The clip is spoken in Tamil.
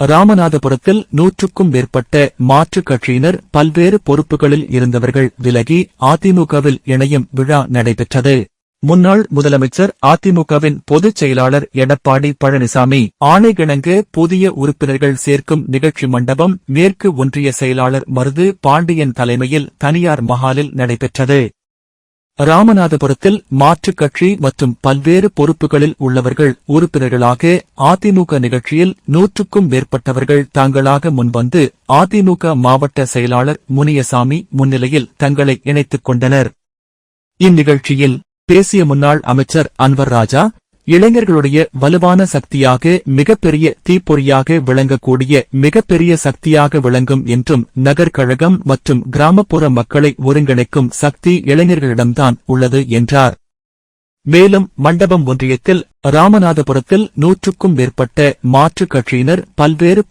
ராமநாதபுரத்தில் நூற்றுக்கும் மேற்பட்ட மாற்றுக் கட்சியினர் பல்வேறு பொறுப்புகளில் இருந்தவர்கள் விலகி அதிமுகவில் இணையும் விழா நடைபெற்றது. முன்னாள் முதலமைச்சர் அதிமுகவின் பொதுச் செயலாளர் எடப்பாடி பழனிசாமி ஆணைகிணங்கு புதிய உறுப்பினர்கள் சேர்க்கும் நிகழ்ச்சி மண்டபம் மேற்கு ஒன்றிய செயலாளர் மருது பாண்டியன் தலைமையில் தனியார் மஹாலில் நடைபெற்றது. ராமநாதபுரத்தில் மாற்றுக் கட்சி மற்றும் பல்வேறு பொறுப்புகளில் உள்ளவர்கள் உறுப்பினர்களாக அதிமுக நிகழ்ச்சியில் நூற்றுக்கும் மேற்பட்டவர்கள் தாங்களாக முன்வந்து அதிமுக மாவட்ட செயலாளர் முனியசாமி முன்னிலையில் தங்களை இணைத்துக் கொண்டனர். இந்நிகழ்ச்சியில் பேசிய முன்னாள் அமைச்சர் அன்வர் ராஜா இளைஞர்களுடைய வலுவான சக்தியாக மிகப்பெரிய தீப்பொறியாக விளங்கக்கூடிய மிகப்பெரிய சக்தியாக விளங்கும் என்றும் நகர்கழகம் மற்றும் கிராமப்புற மக்களை ஒருங்கிணைக்கும் சக்தி இளைஞர்களிடம்தான் உள்ளது என்றார். மேலும் மண்டபம் ஒன்றியத்தில் ராமநாதபுரத்தில் நூற்றுக்கும் மேற்பட்ட மாற்றுக் கட்சியினர் பல்வேறு